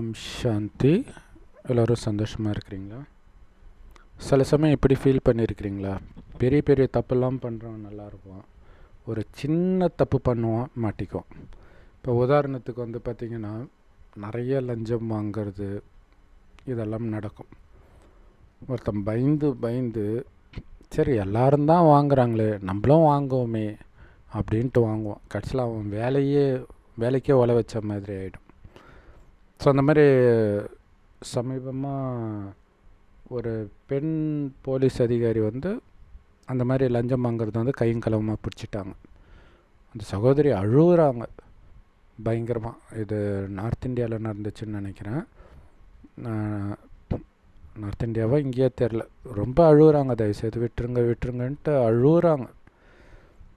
ஓம் சாந்தி. எல்லோரும் சந்தோஷமாக இருக்கிறீங்களா? சில சமயம் இப்படி ஃபீல் பண்ணியிருக்கிறீங்களா? பெரிய பெரிய தப்பெல்லாம் பண்ணுறவன் நல்லாயிருக்கும் ஒரு சின்ன தப்பு பண்ணுவான் மாட்டிக்கும் இப்போ உதாரணத்துக்கு வந்து பார்த்திங்கன்னா நிறைய லஞ்சம் வாங்கிறது இதெல்லாம் நடக்கும். ஒருத்தன் பயந்து பயந்து சரி எல்லாரும் தான் வாங்குறாங்களே நம்மளும் வாங்குவோமே அப்படின்ட்டு வாங்குவான். கடைசியில் அவன் வேலையே வேலைக்கே ஒலை வச்ச மாதிரி ஆகிடும் ஸோ அந்த மாதிரி சமீபமாக ஒரு பெண் போலீஸ் அதிகாரி வந்து அந்த மாதிரி லஞ்சம் வாங்குறது வந்து கையும் களவுமாக பிடிச்சிட்டாங்க. அந்த சகோதரி அழுகுறாங்க. பயங்கரமாக இது நார்த் இந்தியாவில் நடந்துச்சுன்னு நினைக்கிறேன். நார்த் இந்தியாவா இங்கேயே தெரில ரொம்ப அழுகுறாங்க. தயவுசெய்து விட்டுருங்க விட்டுருங்கன்ட்டு அழுகுறாங்க.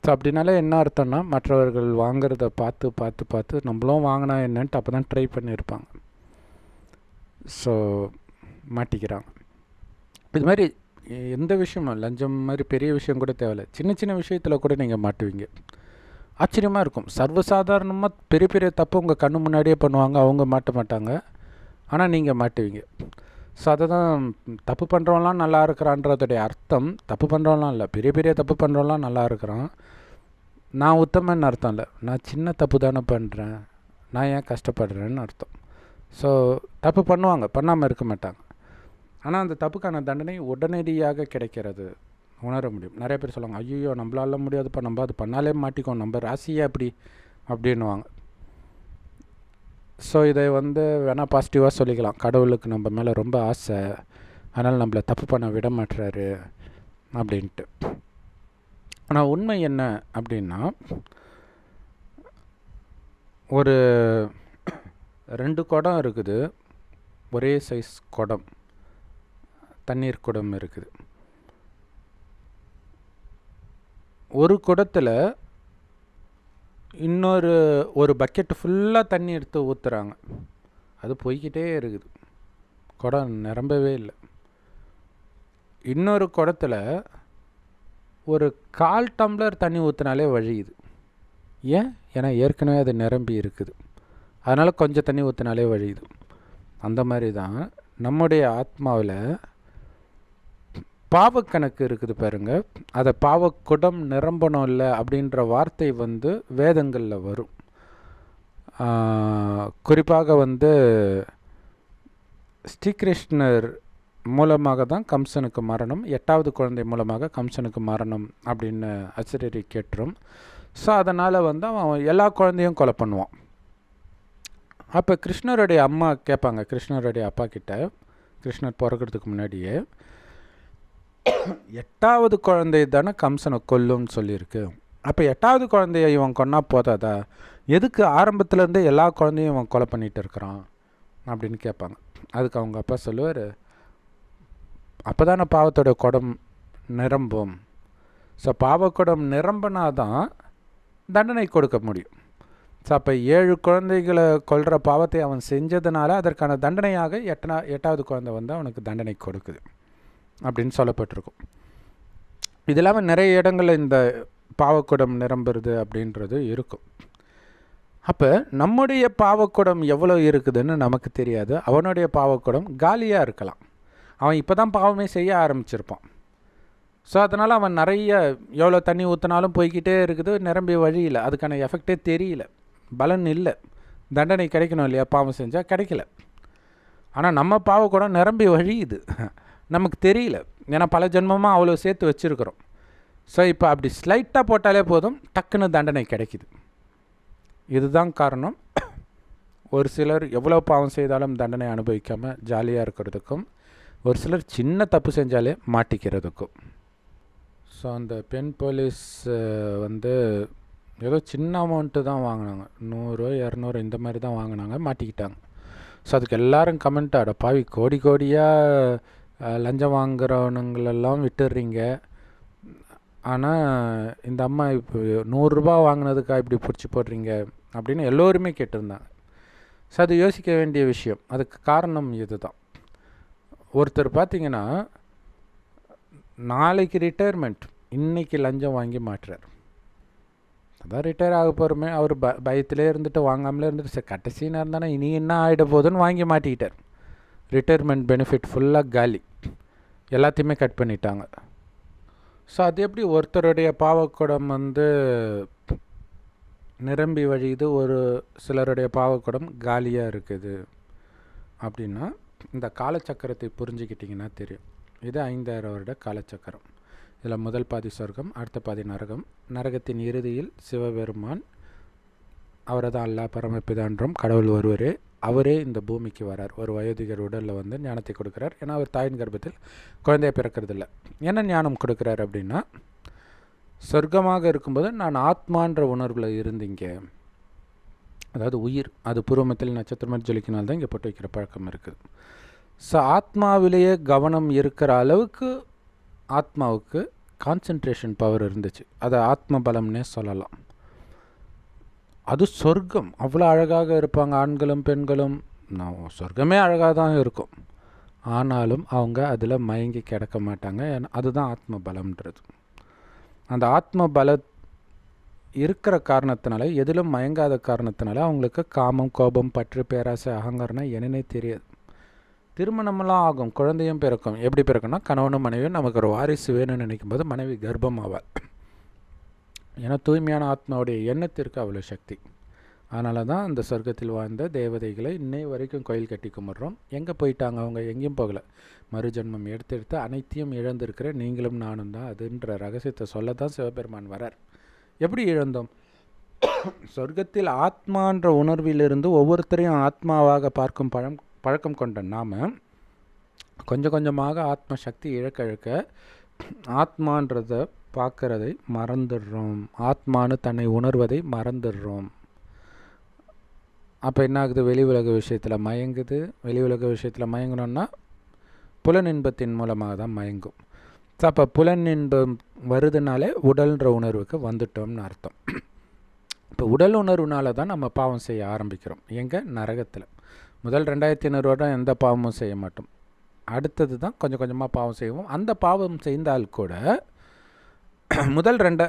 ஸோ அப்படின்னாலே என்ன அர்த்தம்னா மற்றவர்கள் வாங்குறத பார்த்து பார்த்து பார்த்து நம்மளும் வாங்கினா என்னன்ட்டு அப்போ தான் ட்ரை பண்ணியிருப்பாங்க. ஸோ மாட்டிக்கிறாங்க. இது மாதிரி எந்த விஷயமும் லஞ்சம் மாதிரி பெரிய விஷயம் கூட தேவையில்லை. சின்ன சின்ன விஷயத்தில் கூட நீங்கள் மாட்டுவீங்க. ஆச்சரியமாக இருக்கும். சர்வசாதாரணமாக பெரிய பெரிய தப்பு உங்கள் கண்ணு முன்னாடியே பண்ணுவாங்க. அவங்க மாட்ட மாட்டாங்க. ஆனால் நீங்கள் மாட்டுவீங்க. ஸோ அதை தான் தப்பு பண்ணுறவங்களாம் நல்லா இருக்கிறான்றதுடைய அர்த்தம். தப்பு பண்ணுறவங்களாம் இல்லை. பெரிய பெரிய தப்பு பண்ணுறவங்களாம் நல்லா இருக்கிறான். நான் உத்தமன்னு அர்த்தம் இல்லை. நான் சின்ன தப்பு தானே பண்ணுறேன் நான் ஏன் கஷ்டப்படுறேன்னு அர்த்தம். ஸோ தப்பு பண்ணுவாங்க. பண்ணாமல் இருக்க மாட்டாங்க. ஆனால் அந்த தப்புக்கான தண்டனை உடனடியாக கிடைக்கிறது. உணர முடியும். நிறைய பேர் சொல்லுவாங்க ஐயோ நம்மளால முடியாதுப்பா. நம்ம அது பண்ணாலே மாட்டிக்கோ நம்ம ராசியே அப்படி அப்படின்னுவாங்க. ஸோ இதை வந்து வேணால் பாசிட்டிவாக சொல்லிக்கலாம். கடவுளுக்கு நம்ம மேலே ரொம்ப ஆசை. அதனால் நம்மளை தப்பு பண்ண விட மாட்டுறாரு அப்படின்ட்டு. ஆனால் உண்மை என்ன அப்படின்னா ஒரு ரெண்டு குடம் இருக்குது. ஒரே சைஸ் குடம். தண்ணீர் குடம் இருக்குது. ஒரு குடத்தில் இன்னொரு ஒரு பக்கெட்டு ஃபுல்லாக தண்ணி எடுத்து ஊற்றுறாங்க அது போய்கிட்டே இருக்குது. குடம் நிரம்பவே இல்லை. இன்னொரு குடத்தில் ஒரு கால் டம்ளர் தண்ணி ஊற்றினாலே வழியுது. ஏன்? ஏன்னா ஏற்கனவே அது நிரம்பி இருக்குது. அதனால் கொஞ்சம் தண்ணி ஊற்றினாலே வழியுது. அந்த மாதிரி தான் நம்முடைய ஆத்மாவில் பாவக்கணக்கு இருக்குது பாருங்க. அதை பாவக்குடம் நிரம்பணும் இல்லை அப்படின்ற வார்த்தை வந்து வேதங்களில் வரும். குறிப்பாக வந்து ஸ்ரீகிருஷ்ணர் மூலமாக தான் கம்சனுக்கு மரணம் எட்டாவது குழந்தை மூலமாக கம்சனுக்கு மரணம் அப்படின்னு அச்சரி கேட்டுரும். ஸோ அதனால் வந்து அவன் எல்லா குழந்தையும் கொலை பண்ணுவான். அப்போ கிருஷ்ணருடைய அம்மா கேட்பாங்க. கிருஷ்ணருடைய அப்பா கிட்ட. கிருஷ்ணர் பிறக்கிறதுக்கு முன்னாடியே எட்டாவது குழந்தை தானே கம்சனை கொல்லும்னு சொல்லியிருக்கு. அப்போ எட்டாவது குழந்தைய இவன் கொன்னா போதாதா? எதுக்கு ஆரம்பத்துலேருந்தே எல்லா குழந்தையும் இவன் கொலை பண்ணிகிட்டு இருக்கிறான்? அப்படின்னு கேட்பாங்க. அதுக்கு அவங்க அப்பா சொல்லுவார் அப்போ தானே பாவத்தோட குடம் நிரம்பும். ஸோ பாவக்குடம் நிரம்பினா தான் தண்டனை கொடுக்க முடியும். ஸோ அப்போ ஏழு குழந்தைகளை கொல்கிற பாவத்தை அவன் செஞ்சதுனால அதற்கான தண்டனையாக எட்டனா எட்டாவது குழந்தை வந்து அவனுக்கு தண்டனை கொடுக்குது அப்படின்னு சொல்லப்பட்டிருக்கும். இது இல்லாமல் நிறைய இடங்களில் இந்த பாவக்குடம் நிரம்புறது அப்படின்றது இருக்கும். அப்போ நம்முடைய பாவக்குடம் எவ்வளோ இருக்குதுன்னு நமக்கு தெரியாது. அவனுடைய பாவக்குடம் காலியாக இருக்கலாம். அவன் இப்போ தான் பாவமே செய்ய ஆரம்பிச்சிருப்பான். ஸோ அதனால் அவன் நிறைய எவ்வளோ தண்ணி ஊற்றினாலும் போய்கிட்டே இருக்குது நிரம்பி வழியில் அதுக்கான எஃபெக்டே தெரியல. பலன் இல்லை. தண்டனை கிடைக்கணும் இல்லையா? பாவம் செஞ்சால் கிடைக்கல. ஆனால் நம்ம பாவக்குடம் நிரம்பி வழியுது நமக்கு தெரியல. ஏன்னா பல ஜென்மமாக அவ்வளோ சேர்த்து வச்சுருக்குறோம். ஸோ இப்போ அப்படி ஸ்லைட்டாக போட்டாலே போதும் டக்குன்னு தண்டனை கிடைக்கிது. இதுதான் காரணம். ஒரு சிலர் எவ்வளோ பாவம் செய்தாலும் தண்டனை அனுபவிக்காமல் ஜாலியாக இருக்கிறதுக்கும் ஒரு சிலர் சின்ன தப்பு செஞ்சாலே மாட்டிக்கிறதுக்கும். ஸோ அந்த பெண் போலீஸ் வந்து ஏதோ சின்ன அமௌண்ட்டு தான் வாங்கினாங்க. நூறு இரநூறு இந்த மாதிரி தான் வாங்கினாங்க. மாட்டிக்கிட்டாங்க. ஸோ அதுக்கு எல்லோரும் கமெண்ட் அடப்பாவி கோடி கோடியாக லஞ்சம் வாங்குறவனுங்களெல்லாம் விட்டுடுறீங்க ஆனால் இந்த அம்மா இப்போ நூறுரூபா வாங்கினதுக்கா இப்படி பிடிச்சி போடுறீங்க? அப்படின்னு எல்லோருமே கேட்டிருந்தாங்க. ஸோ அது யோசிக்க வேண்டிய விஷயம். அதுக்கு காரணம் இது தான் ஒருத்தர் பார்த்திங்கன்னா நாளைக்கு ரிட்டையர்மெண்ட் இன்றைக்கி லஞ்சம் வாங்கி மாட்டுறார். அதான் ரிட்டையர் ஆக போகிறோமே அவர் ப பயத்திலே இருந்துட்டு வாங்காமலே இருந்துட்டு சரி கடைசி நேரம் தானே இனி என்ன ஆகிட போகுதுன்னு வாங்கி மாட்டிக்கிட்டார். ரிட்டையர்மெண்ட் பெனிஃபிட் ஃபுல்லாக காலி. எல்லாத்தையுமே கட் பண்ணிட்டாங்க. ஸோ அது எப்படி ஒருத்தருடைய பாவக்குடம் வந்து நிரம்பி வழியுது? ஒரு சிலருடைய பாவக்குடம் காலியாக இருக்குது. அப்படின்னா இந்த காலச்சக்கரத்தை புரிஞ்சுக்கிட்டிங்கன்னா தெரியும். இது ஐந்தாயிரம் வருட காலச்சக்கரம். இதில் முதல் பாதி சொர்க்கம் அடுத்த பாதி நரகம். நரகத்தின் இறுதியில் சிவபெருமான் அவரை தான் அல்லா பரமபிதான்றும் கடவுள் ஒருவரே அவரே இந்த பூமிக்கு வரார். ஒரு வயோதிகர் உடலில் வந்து ஞானத்தை கொடுக்குறார். ஏன்னா அவர் தாயின் கர்ப்பத்தில் குழந்தையை பிறக்கிறதில்ல. என்ன ஞானம் கொடுக்குறார் அப்படின்னா சொர்க்கமாக இருக்கும்போது நான் ஆத்மான்ற உணர்வில் இருந்தீங்க அதாவது உயிர் அது பூர்வமத்தில் நட்சத்திரமாக ஜொலிக்கினால் தான் இங்கே போட்டு வைக்கிற பழக்கம் இருக்குது. ஸோ ஆத்மாவிலேயே கவனம் இருக்கிற அளவுக்கு ஆத்மாவுக்கு கான்சன்ட்ரேஷன் பவர் இருந்துச்சு. அதை ஆத்ம பலம்னே சொல்லலாம். அது சொர்க்கம். அவ்வளோ அழகாக இருப்பாங்க ஆண்களும் பெண்களும். நான் சொர்க்கமே அழகாக தான் இருக்கும். ஆனாலும் அவங்க அதில் மயங்கி கிடக்க மாட்டாங்க. ஏன்னா அதுதான் ஆத்ம பலம்ன்றது அந்த ஆத்ம பல இருக்கிற காரணத்தினால எதிலும் மயங்காத காரணத்தினால அவங்களுக்கு காமம் கோபம் பற்று பேராசை அகங்காரம்னா என்னன்னே தெரியாது. திருமணமெல்லாம் ஆகும் குழந்தையும் பிறக்கும். எப்படி பிறக்கும்னா கணவனும் மனைவியும் நமக்கு ஒரு வாரிசு வேணும்னு நினைக்கும் போது மனைவி கர்ப்பம் ஆவாள் ஏன்னா தூய்மையான ஆத்மாவுடைய எண்ணத்திற்கு அவ்வளோ சக்தி. அதனால தான் அந்த சொர்க்கத்தில் வாழ்ந்த தேவதைகளை இன்னை வரைக்கும் கோயில் கட்டி கும்பிட்றோம். எங்கே போயிட்டாங்க அவங்க? எங்கேயும் போகலை. மறுஜன்மம் எடுத்து எடுத்து அனைத்தையும் இழந்திருக்கிற நீங்களும் நானும் தான். அதுன்ற ரகசியத்தை சொல்ல தான் சிவபெருமான் வரார். எப்படி இழந்தோம்? சொர்க்கத்தில் ஆத்மான்ற உணர்விலிருந்து ஒவ்வொருத்தரையும் ஆத்மாவாக பார்க்கும் பழம் பழக்கம் கொண்ட நாம் கொஞ்சம் கொஞ்சமாக ஆத்ம சக்தி இழக்க இழக்க ஆத்மான்றத பார்க்குறதை மறந்துடுறோம். ஆத்மானு தன்னை உணர்வதை மறந்துடுறோம். அப்போ என்ன ஆகுது வெளி உலக விஷயத்தில் மயங்குது. வெளி உலக விஷயத்தில் மயங்கணும்னா புலன் இன்பத்தின் மூலமாக தான் மயங்கும். ஸோ அப்போ புலன் இன்பம் வருதுனாலே உடல்ன்ற உணர்வுக்கு வந்துட்டோம்னு அர்த்தம். இப்போ உடல் உணர்வுனால தான் நம்ம பாவம் செய்ய ஆரம்பிக்கிறோம். எங்கே? நரகத்தில். முதல் ரெண்டாயிரத்தி ஐநூறு வருடம் எந்த பாவமும் செய்ய மாட்டோம். அடுத்தது தான் கொஞ்சம் கொஞ்சமாக பாவம் செய்வோம். அந்த பாவம் செய்தால் கூட முதல் ரெண்டு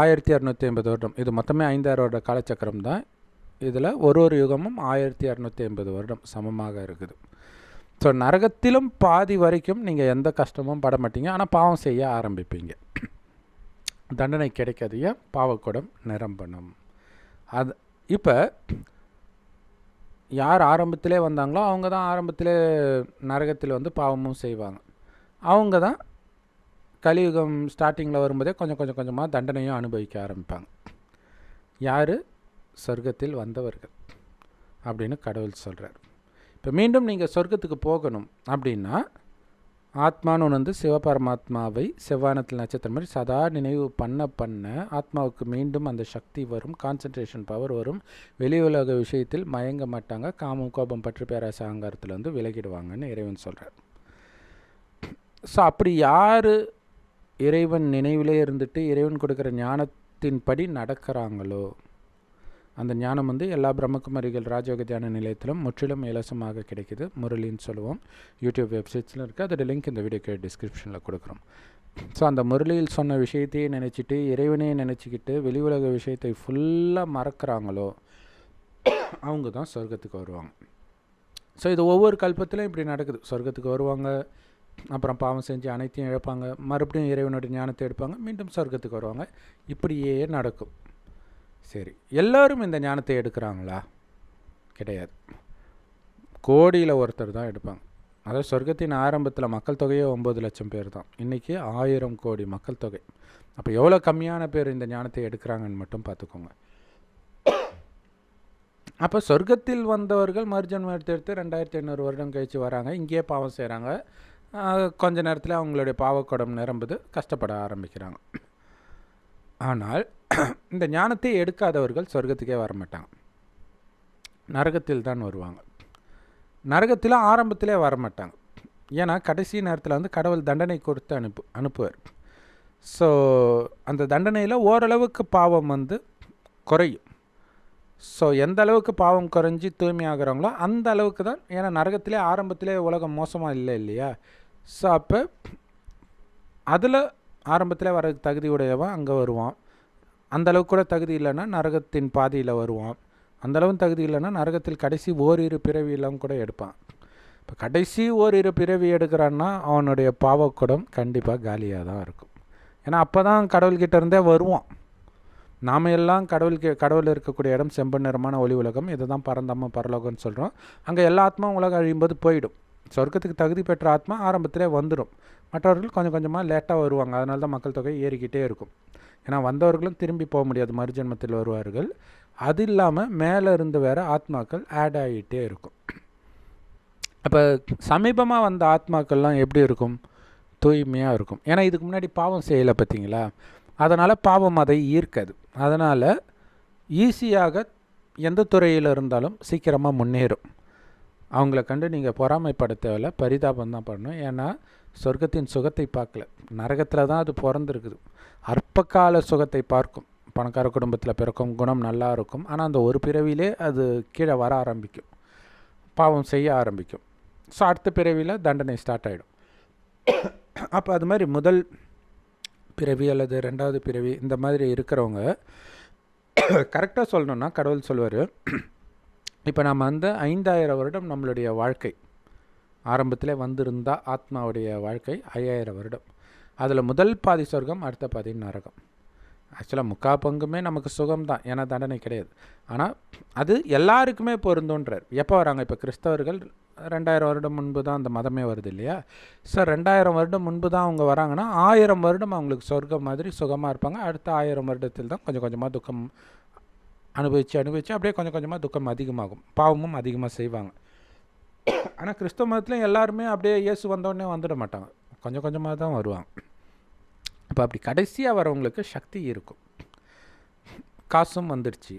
ஆயிரத்தி இரநூத்தி ஐம்பது வருடம் இது மொத்தமே ஐந்தாயிரம் வருட காலச்சக்கரம் தான். இதில் ஒரு ஒரு யுகமும் ஆயிரத்தி இரநூத்தி ஐம்பது வருடம் சமமாக இருக்குது. ஸோ நரகத்திலும் பாதி வரைக்கும் நீங்கள் எந்த கஷ்டமும் பட மாட்டீங்க. ஆனால் பாவம் செய்ய ஆரம்பிப்பீங்க. தண்டனை கிடைக்காதைய பாவக்கூடம் நிரம்பணும். அது இப்போ யார் ஆரம்பத்திலே வந்தாங்களோ அவங்க தான் ஆரம்பத்திலே நரகத்தில் வந்து பாவமும் செய்வாங்க. அவங்க தான் கலியுகம் ஸ்டார்டிங்கில் வரும்போதே கொஞ்சம் கொஞ்சம் கொஞ்சமாக தண்டனையும் அனுபவிக்க ஆரம்பிப்பாங்க. யார்? சொர்க்கத்தில் வந்தவர்கள் அப்படின்னு கடவுள் சொல்கிறார் இப்போ மீண்டும் நீங்கள் சொர்க்கத்துக்கு போகணும் அப்படின்னா ஆத்மான்னு வந்து சிவபரமாத்மாவை செவ்வானத்தில் நட்சத்திரம் மாதிரி சதா நினைவு பண்ண பண்ண ஆத்மாவுக்கு மீண்டும் அந்த சக்தி வரும் கான்சன்ட்ரேஷன் பவர் வரும். வெளி உலக விஷயத்தில் மயங்க மாட்டாங்க. காமம் கோபம் பற்று பேராச அகங்காரத்தில் வந்து விலகிடுவாங்கன்னு இறைவன் சொல்கிறார் ஸோ அப்படி யார் இறைவன் நினைவிலே இருந்துட்டு இறைவன் கொடுக்குற ஞானத்தின்படி நடக்கிறாங்களோ அந்த ஞானம் வந்து எல்லா பிரம்மகுமாரிகள் ராஜயோக தியான நிலையத்திலும் முற்றிலும் இலவசமாக கிடைக்குது. முரளின்னு சொல்லுவோம். யூடியூப் வெப்சைட்ஸில் இருக்குது அதோட லிங்க் இந்த வீடியோக்கு டிஸ்கிரிப்ஷனில் கொடுக்குறோம். ஸோ அந்த முரளியில் சொன்ன விஷயத்தையே நினச்சிட்டு இறைவனே நினச்சிக்கிட்டு வெளி உலக விஷயத்தை ஃபுல்லாக மறக்கிறாங்களோ அவங்க தான் சொர்க்கத்துக்கு வருவாங்க. ஸோ இது ஒவ்வொரு கல்பத்திலும் இப்படி நடக்குது. சொர்க்கத்துக்கு வருவாங்க அப்புறம் பாவம் செஞ்சு அனைத்தையும் இழப்பாங்க. மறுபடியும் இறைவனுடைய ஞானத்தை எடுப்பாங்க. மீண்டும் சொர்க்கத்துக்கு வருவாங்க. இப்படியே நடக்கும். சரி. எல்லோரும் இந்த ஞானத்தை எடுக்கிறாங்களா? கிடையாது. கோடியில் ஒருத்தர் தான் எடுப்பாங்க. அதாவது சொர்க்கத்தின் ஆரம்பத்தில் மக்கள் தொகையே ஒம்பது லட்சம் பேர் தான். இன்றைக்கி ஆயிரம் கோடி மக்கள் தொகை. அப்போ எவ்வளோ கம்மியான பேர் இந்த ஞானத்தை எடுக்கிறாங்கன்னு மட்டும் பார்த்துக்கோங்க. அப்போ சொர்க்கத்தில் வந்தவர்கள் மறுஜன்மம் எடுத்து எடுத்து ரெண்டாயிரத்தி ஐநூறு வருடம் கழித்து வராங்க. இங்கேயே பாவம் செய்கிறாங்க கொஞ்ச நேரத்தில் அவங்களுடைய பாவக்கொடம் நிரம்புது. கஷ்டப்பட ஆரம்பிக்கிறாங்க. ஆனால் இந்த ஞானத்தை எடுக்காதவர்கள் சொர்க்கத்துக்கே வரமாட்டாங்க. நரகத்தில் தான் வருவாங்க. நரகத்தில் ஆரம்பத்திலே வரமாட்டாங்க. ஏன்னா கடைசி நேரத்தில் வந்து கடவுள் தண்டனை கொடுத்து அனுப்பு அனுப்புவார். ஸோ அந்த தண்டனையில் ஓரளவுக்கு பாவம் வந்து குறையும். ஸோ எந்த அளவுக்கு பாவம் குறைஞ்சி தூய்மையாகிறாங்களோ அந்த அளவுக்கு தான் ஏன்னா நரகத்திலே ஆரம்பத்திலே உலகம் மோசமாக இல்லை இல்லையா? ஸோ அப்போ அதில் ஆரம்பத்தில் வர தகுதி உடையவன் அங்கே வருவான். அந்தளவுக்கு கூட தகுதி இல்லைன்னா நரகத்தின் பாதியில் வருவான். அந்தளவும் தகுதி இல்லைன்னா நரகத்தில் கடைசி ஓரிரு பிறவியெல்லாம் கூட எடுப்பான். இப்போ கடைசி ஓரிரு பிறவி எடுக்கிறான்னா அவனுடைய பாவக்குடம் கண்டிப்பாக காலியாக தான் இருக்கும். ஏன்னா அப்போ தான் கடவுள்கிட்ட இருந்தே வருவான். நாம் எல்லாம் கடவுளுக்கு கடவுள் இருக்கக்கூடிய இடம் செம்பன் நிறமான ஒளி உலகம். இதை தான் பரந்தாம பரலோகம்னு சொல்கிறோம் அங்கே எல்லா ஆத்மாவும் உலகம் அழியும்போது போயிடும். சொர்க்கத்துக்கு தகுதி பெற்ற ஆத்மா ஆரம்பத்திலே வந்துடும் மற்றவர்கள் கொஞ்சம் கொஞ்சமாக லேட்டாக வருவாங்க. அதனால தான் மக்கள் தொகை ஏறிக்கிட்டே இருக்கும். ஏன்னா வந்தவர்களும் திரும்பி போக முடியாது. மறுஜென்மத்தில் வருவார்கள். அது இல்லாமல் மேலே இருந்து வேறு ஆத்மாக்கள் ஆட் ஆகிட்டே இருக்கும். அப்போ சமீபமாக வந்த ஆத்மாக்கள்லாம் எப்படி இருக்கும்? தூய்மையாக இருக்கும். ஏன்னா இதுக்கு முன்னாடி பாவம் செய்யலை பார்த்தீங்களா? அதனால் பாவம் அதை ஈர்க்காது. அதனால் ஈஸியாக எந்த துறையில் இருந்தாலும் சீக்கிரமாக முன்னேறும். அவங்கள கண்டு நீங்கள் பொறாமைப்பட தேவையில்ல பரிதாபம் தான் பண்ணணும் ஏன்னா சொர்க்கத்தின் சுகத்தை பார்க்கல. நரகத்தில் தான் அது பிறந்திருக்குது. அற்பகால சுகத்தை பார்க்கும். பணக்கார குடும்பத்தில் பிறக்கும் குணம் நல்லா இருக்கும். ஆனால் அந்த ஒரு பிறவிலே அது கீழே வர ஆரம்பிக்கும். பாவம் செய்ய ஆரம்பிக்கும். ஸோ அடுத்த பிறவியில் தண்டனை ஸ்டார்ட் ஆகிடும் அப்போ அது மாதிரி முதல் பிறவி அல்லது ரெண்டாவது பிறவி இந்த மாதிரி இருக்கிறவங்க கரெக்டாக சொல்லணுன்னா கடவுள் சொல்வார் இப்போ நம்ம அந்த ஐந்தாயிரம் வருடம் நம்மளுடைய வாழ்க்கை. ஆரம்பத்தில் வந்திருந்தால் ஆத்மாவுடைய வாழ்க்கை ஐயாயிரம் வருடம். அதில் முதல் பாதி சொர்க்கம் அடுத்த பாதி நரகம். ஆக்சுவலாக முக்கா பங்குமே நமக்கு சுகம்தான் ஏன்னா தண்டனை கிடையாது. ஆனால் அது எல்லாருக்குமே பொருந்தோன்றார் எப்போ வராங்க? இப்போ கிறிஸ்தவர்கள் ரெண்டாயிரம் வருடம் முன்பு தான் அந்த மதமே வருது இல்லையா? ஸோ ரெண்டாயிரம் வருடம் முன்பு தான் அவங்க வராங்கன்னா ஆயிரம் வருடம் அவங்களுக்கு சொர்க்கம் மாதிரி சுகமாக இருப்பாங்க. அடுத்த ஆயிரம் வருடத்தில் தான் கொஞ்சம் கொஞ்சமாக துக்கம் அனுபவித்து அனுபவித்து அப்படியே கொஞ்சம் கொஞ்சமாக துக்கம் அதிகமாகும். பாவமும் அதிகமாக செய்வாங்க. ஆனால் கிறிஸ்தவ மதத்துலையும் எல்லாருமே அப்படியே இயேசு வந்தோடனே வந்துட மாட்டாங்க. கொஞ்சம் கொஞ்சமாக தான் வருவாங்க. இப்போ அப்படி கடைசியாக வரவங்களுக்கு சக்தி இருக்கும். காசும் வந்துடுச்சு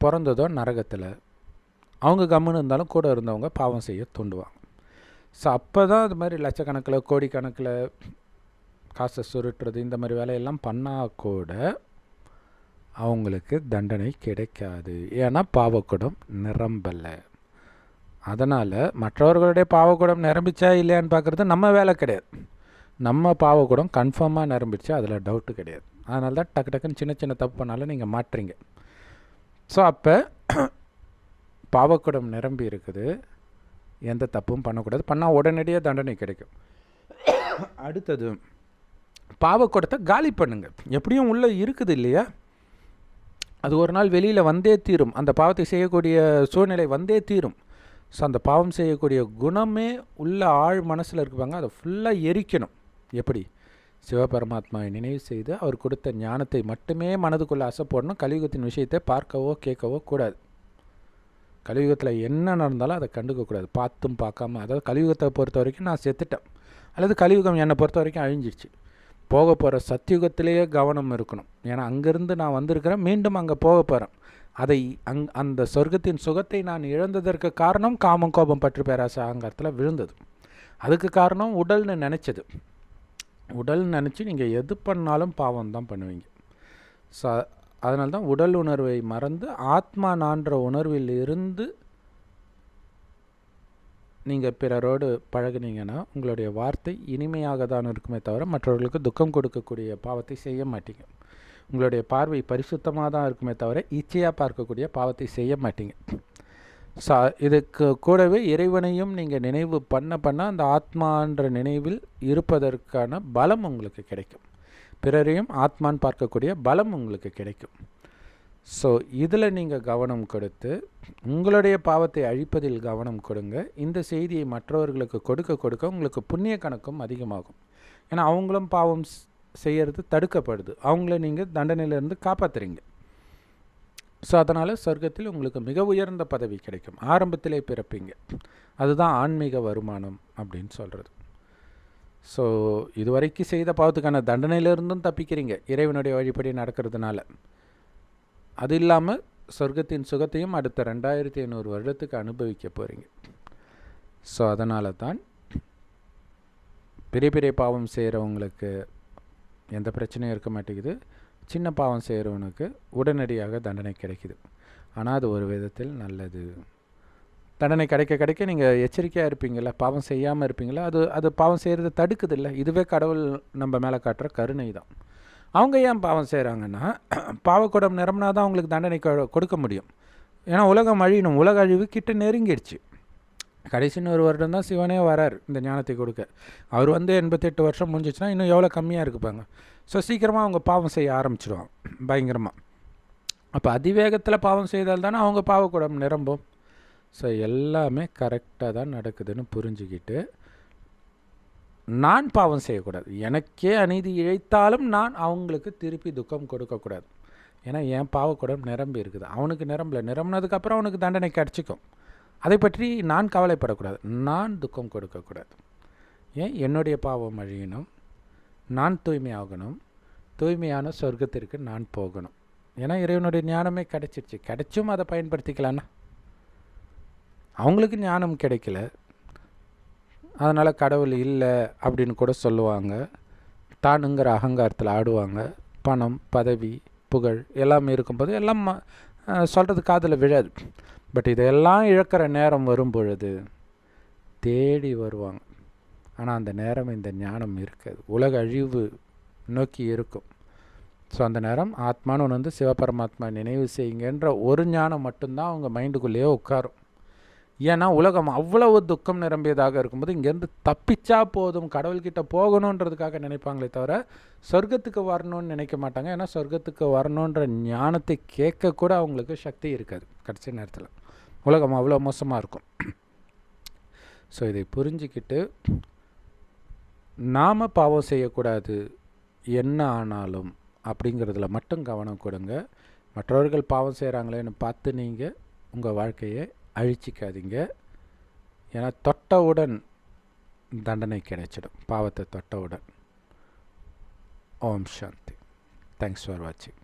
பிறந்ததோ நரகத்தில். அவங்க கம்முன்னு இருந்தாலும் கூட இருந்தவங்க பாவம் செய்ய தூண்டுவாங்க. ஸோ அப்போ தான் அது மாதிரி லட்சக்கணக்கில் கோடிக்கணக்கில் காசை சுருட்டுறது இந்த மாதிரி வேலையெல்லாம் பண்ணால் கூட அவங்களுக்கு தண்டனை கிடைக்காது. ஏன்னா பாவக்குடம் நிரம்பலை. அதனால் மற்றவர்களுடைய பாவக்குடம் நிரம்பிச்சா இல்லையான்னு பார்க்குறது நம்ம வேலை கிடையாது. நம்ம பாவக்குடம் கன்ஃபார்மாக நிரம்பிச்சா அதில் டவுட்டு கிடையாது. அதனால தான் டக்கு டக்குன்னு சின்ன சின்ன தப்பு பண்ணாலும் நீங்கள் மாட்டுறீங்க. ஸோ அப்போ பாவக்குடம் நிரம்பி இருக்குது. எந்த தப்பும் பண்ணக்கூடாது. பண்ணால் உடனடியாக தண்டனை கிடைக்கும். அடுத்தது பாவக்குடத்தை காலி பண்ணுங்கள் எப்படியும் உள்ளே இருக்குது இல்லையா? அது ஒரு நாள் வெளியில் வந்தே தீரும். அந்த பாவத்தை செய்யக்கூடிய சூழ்நிலை வந்தே தீரும். ஸோ அந்த பாவம் செய்யக்கூடிய குணமே உள்ள ஆழ் மனசில் இருக்குப்பாங்க அதை ஃபுல்லாக எரிக்கணும். எப்படி? சிவபரமாத்மாவை நினைவு செய்து அவர் கொடுத்த ஞானத்தை மட்டுமே மனதுக்குள்ளே அசைப்படணும். கலியுகத்தின் விஷயத்தை பார்க்கவோ கேட்கவோ கூடாது. கலியுகத்தில் என்ன நடந்தாலும் அதை கண்டுக்கக்கூடாது பார்த்தும் பார்க்காம அதாவது கலியுகத்தை பொறுத்த வரைக்கும் நான் செத்துட்டேன். அல்லது கலியுகம் என்னை பொறுத்த வரைக்கும் அழிஞ்சிடுச்சு போக போகிற சத்தியுகத்திலேயே கவனம் இருக்கணும். ஏன்னா அங்கேருந்து நான் வந்திருக்கிறேன் மீண்டும் அங்கே போக போகிறேன் அதை அங் அந்த சொர்க்கத்தின் சுகத்தை நான் இழந்ததற்கு காரணம் காமம் கோபம் பற்று பேராசை அகங்காரத்தில் விழுந்தது. அதுக்கு காரணம் உடல்னு நினச்சது. உடல் நினச்சி நீங்கள் எது பண்ணாலும் பாவம் தான் பண்ணுவீங்க. ஸோ அதனால தான் உடல் உணர்வை மறந்து ஆத்மா நான்ற உணர்வில் இருந்து நீங்கள் பிறரோடு பழகுனீங்கன்னா உங்களுடைய வார்த்தை இனிமையாக தான் இருக்குமே தவிர மற்றவர்களுக்கு துக்கம் கொடுக்கக்கூடிய பாவத்தை செய்ய மாட்டீங்க. உங்களுடைய பார்வை பரிசுத்தமாக தான் இருக்குமே தவிர இச்சையாக பார்க்கக்கூடிய பாவத்தை செய்ய மாட்டீங்க. சா இதுக்கு கூடவே இறைவனையும் நீங்கள் நினைவு பண்ண பண்ண அந்த ஆத்மான்ற நினைவில் இருப்பதற்கான பலம் உங்களுக்கு கிடைக்கும். பிறரையும் ஆத்மான்னு பார்க்கக்கூடிய பலம் உங்களுக்கு கிடைக்கும். ஸோ இதில் நீங்கள் கவனம் கொடுத்து உங்களுடைய பாவத்தை அழிப்பதில் கவனம் கொடுங்க. இந்த செய்தியை மற்றவர்களுக்கு கொடுக்க கொடுக்க உங்களுக்கு புண்ணிய கணக்கும் அதிகமாகும். ஏன்னா அவங்களும் பாவம் செய்கிறது தடுக்கப்படுது. அவங்கள நீங்கள் தண்டனையிலேருந்து காப்பாற்றுறீங்க ஸோ அதனால் சொர்க்கத்தில் உங்களுக்கு மிக உயர்ந்த பதவி கிடைக்கும். ஆரம்பத்திலே பிறப்பீங்க. அதுதான் ஆன்மீக வருமானம் அப்படின்னு சொல்கிறது ஸோ இதுவரைக்கும் செய்த பாவத்துக்கான தண்டனையிலிருந்தும் தப்பிக்கிறீங்க. இறைவனுடைய வழிபடி நடக்கிறதுனால. அது இல்லாமல் சொர்க்கத்தின் சுகத்தையும் அடுத்த ரெண்டாயிரத்தி ஐநூறு வருடத்துக்கு அனுபவிக்க போகிறீங்க ஸோ அதனால தான் பெரிய பெரிய பாவம் செய்கிறவங்களுக்கு எந்த பிரச்சனையும் இருக்க மாட்டேங்குது. சின்ன பாவம் செய்கிறவனுக்கு உடனடியாக தண்டனை கிடைக்குது. ஆனால் அது ஒரு விதத்தில் நல்லது. தண்டனை கிடைக்க கிடைக்க நீங்கள் எச்சரிக்கையாக இருப்பீங்களா பாவம் செய்யாமல் இருப்பீங்களா அது அது பாவம் செய்கிறது தடுக்குது இல்லை? இதுவே கடவுள் நம்ம மேலே காட்டுற கருணை தான் அவங்க ஏன் பாவம் செய்கிறாங்கன்னா பாவக்கூடம் நிரம்பினா தான் அவங்களுக்கு தண்டனை கொ- கொடுக்க முடியும். ஏன்னா உலகம் அழியணும். உலக அழிவு கிட்ட நெருங்கிடுச்சு. கடைசின்னு ஒரு வருடம் தான் சிவனே வரார் இந்த ஞானத்தை கொடுக்க. அவர் வந்து எண்பத்தெட்டு வருஷம் முடிஞ்சிச்சுன்னா இன்னும் எவ்வளோ கம்மியாக இருக்குப்பாங்க ஸோ சீக்கிரமாக அவங்க பாவம் செய்ய ஆரம்பிச்சிடுவாங்க பயங்கரமாக அப்போ அதிவேகத்தில் பாவம் செய்தால் தானே அவங்க பாவக்கூடம் நிரம்பும். ஸோ எல்லாமே கரெக்டாக தான் நடக்குதுன்னு புரிஞ்சுக்கிட்டு நான் பாவம் செய்யக்கூடாது. எனக்கே அநீதி இழைத்தாலும் நான் அவங்களுக்கு திருப்பி துக்கம் கொடுக்கக்கூடாது. ஏன்னா என் பாவக்கூடம் நிரம்பி இருக்குது. அவனுக்கு நிரம்பல. நிரம்பினதுக்கப்புறம் அவனுக்கு தண்டனை கிடச்சிக்கும். அதை பற்றி நான் கவலைப்படக்கூடாது. நான் துக்கம் கொடுக்கக்கூடாது. ஏன்? என்னுடைய பாவம் அழியணும். நான் தூய்மையாகணும். தூய்மையான சொர்க்கத்திற்கு நான் போகணும். ஏன்னா இறைவனுடைய ஞானமே கிடச்சிருச்சு. கிடைச்சும் அதை பயன்படுத்திக்கலான்னா அவங்களுக்கு ஞானம் கிடைக்கல. அதனால் கடவுள் இல்லை அப்படின்னு கூட சொல்லுவாங்க. தானுங்கிற அகங்காரத்தில் ஆடுவாங்க. பணம் பதவி புகழ் எல்லாமே இருக்கும்போது எல்லாம் சொல்கிறது காதில் விழாது. பட் இதெல்லாம் இழக்கிற நேரம் வரும் பொழுது தேடி வருவாங்க. ஆனால் அந்த நேரம் இந்த ஞானம் இருக்காது. உலக அழிவு நோக்கி இருக்கும். ஸோ அந்த நேரம் ஆத்மான்னு ஒன்று வந்து சிவபரமாத்மா நினைவு செய்யுங்கன்ற ஒரு ஞானம் மட்டும்தான் அவங்க மைண்டுக்குள்ளேயே உட்காரும். ஏன்னா உலகம் அவ்வளவு துக்கம் நிரம்பியதாக இருக்கும்போது இங்கேருந்து தப்பிச்சா போதும் கடவுள்கிட்ட போகணுன்றதுக்காக நினைப்பாங்களே தவிர சொர்க்கத்துக்கு வரணும்னு நினைக்க மாட்டாங்க. ஏன்னா சொர்க்கத்துக்கு வரணுன்ற ஞானத்தை கேட்கக்கூட அவங்களுக்கு சக்தி இருக்காது. கடைசி நேரத்தில். உலகம் அவ்வளோ மோசமாக இருக்கும். ஸோ இதை புரிஞ்சுக்கிட்டு நாம் பாவம் செய்யக்கூடாது. என்ன ஆனாலும் அப்படிங்கிறதுல மட்டும் கவனம் கொடுங்க. மற்றவர்கள் பாவம் செய்கிறாங்களேன்னு பார்த்து நீங்கள் உங்கள் வாழ்க்கையை அழிச்சிக்காதீங்க. ஏன்னா தொட்டவுடன் தண்டனை கிடைச்சிடும். பாவத்தை தொட்டவுடன். ஓம் சாந்தி. தேங்க்ஸ் ஃபார் வாட்சிங்